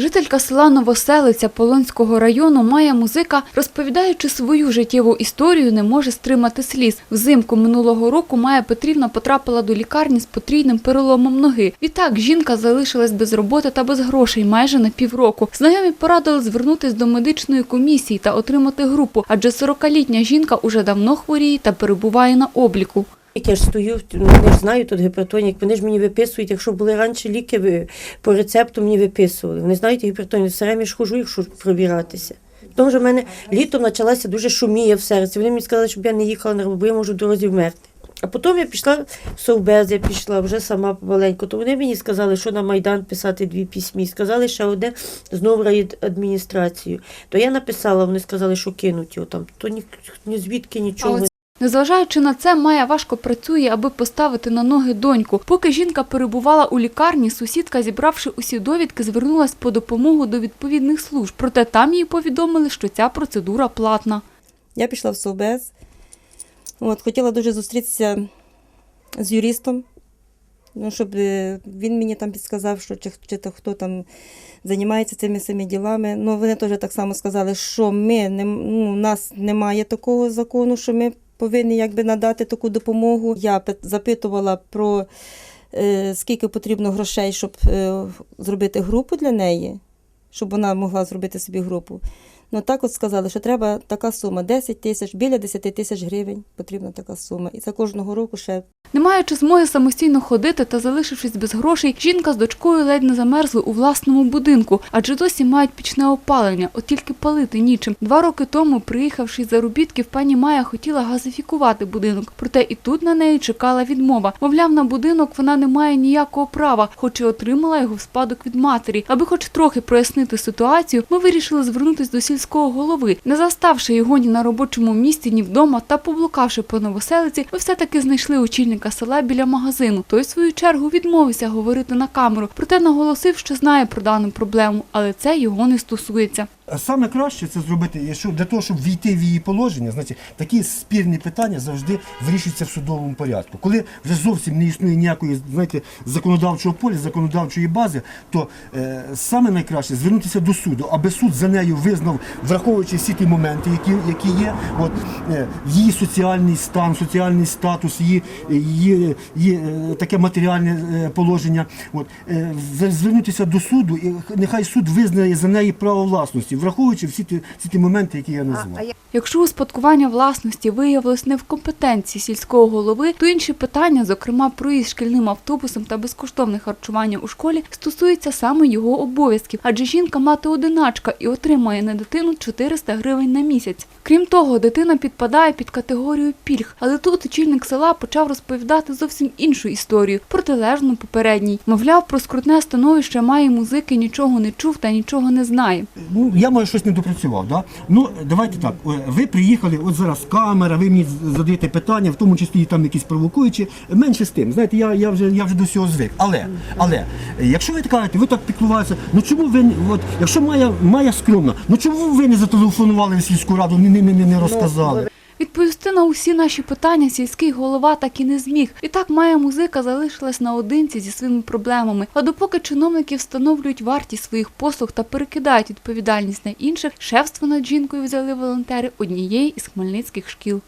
Жителька села Новоселиця Полонського району Майя Музика, розповідаючи свою життєву історію, не може стримати сліз. Взимку минулого року Майя Петрівна потрапила до лікарні з потрійним переломом ноги. Відтак жінка залишилась без роботи та без грошей майже на півроку. Знайомі порадили звернутись до медичної комісії та отримати групу, адже 40-літня жінка уже давно хворіє та перебуває на обліку. Я ж стою, ну, не знаю тут гіпертонік, вони ж мені виписують, якщо були раніше ліки по рецепту мені виписували. Вони знаєте, гіпертонік, все время ж хожу, якщо пробиратися. Тому що в мене літом почалася дуже шумія в серці. Вони мені сказали, щоб я не їхала на роботу, бо я можу в дорозі вмерти. А потім я пішла в Совбез, я пішла вже сама помаленьку. То вони мені сказали, що на Майдан писати дві письмі. Сказали ще одне знову адміністрацію. То я написала, вони сказали, що кинуть його там. То ні, ні звідки нічого. Незважаючи на це, Майя важко працює, аби поставити на ноги доньку. Поки жінка перебувала у лікарні, сусідка, зібравши усі довідки, звернулась по допомогу до відповідних служб. Проте там їй повідомили, що ця процедура платна. Я пішла в Совбез. От, хотіла дуже зустрітися з юристом, ну, щоб е, він мені там підсказав, що чи, чи то хто там займається цими всіми ділами. Ну, вони теж так само сказали, що ми не, ну, у нас немає такого закону, що ми повинні якби, надати таку допомогу. Я пит- запитувала про е, скільки потрібно грошей, щоб е, зробити групу для неї, щоб вона могла зробити собі групу. Ну так от сказали, що треба така сума 10 тисяч, біля 10 тисяч гривень потрібна така сума. І за кожного року ще Не маючи змоги самостійно ходити та залишившись без грошей, жінка з дочкою ледь не замерзли у власному будинку, адже досі мають пічне опалення, от тільки палити нічим. Два роки тому, приїхавши з заробітків, пані Майя хотіла газифікувати будинок. Проте і тут на неї чекала відмова. Мовляв, на будинок вона не має ніякого права, хоч і отримала його в спадок від матері. Аби хоч трохи прояснити ситуацію, ми вирішили звернутися до сільського голови. Не заставши його ні на робочому місці, ні вдома та поблукавши по новоселиці, ми все-таки знайшли очільника села біля магазину. Той, в свою чергу, відмовився говорити на камеру, проте наголосив, що знає про дану проблему, але це його не стосується. Саме краще це зробити, якщо для того, щоб війти в її положення, значить такі спірні питання завжди вирішуються в судовому порядку. Коли вже зовсім не існує ніякої знаєте, законодавчого поля, законодавчої бази, то е, саме найкраще звернутися до суду, аби суд за нею визнав, враховуючи всі ті моменти, які, які є, от, е, її соціальний стан, соціальний статус, її, її, її е, таке матеріальне е, положення. От, е, звернутися до суду, і нехай суд визнає за неї право власності, враховуючи всі ті, всі ті моменти, які я назвав. Якщо успадкування власності виявилось не в компетенції сільського голови, то інші питання, зокрема проїзд шкільним автобусом та безкоштовне харчування у школі, стосуються саме його обов'язків, адже жінка мати одиначка і отримує на дитину 400 гривень на місяць. Крім того, дитина підпадає під категорію пільг, але тут очільник села почав розповідати зовсім іншу історію, протилежну попередній. Мовляв, про скрутне становище має музики нічого не чув та нічого не знає. Ну, я може щось не допрацював. Да? Ну, давайте так. е, Ви приїхали, от зараз камера, ви мені задаєте питання, в тому числі там якісь провокуючі. Менше з тим. Знаєте, я, я, вже, я вже до цього звик. Але, але, якщо ви кажете, ви так піклувалися, ну чому ви, от, якщо Майя, Майя скромна, ну чому ви не зателефонували в сільську раду, не, не, не, не розказали? Відповісти на усі наші питання сільський голова так і не зміг. І так Майя музика залишилась наодинці зі своїми проблемами. А допоки чиновники встановлюють вартість своїх послуг та перекидають відповідальність на інших, шефство над жінкою взяли волонтери однієї із хмельницьких шкіл.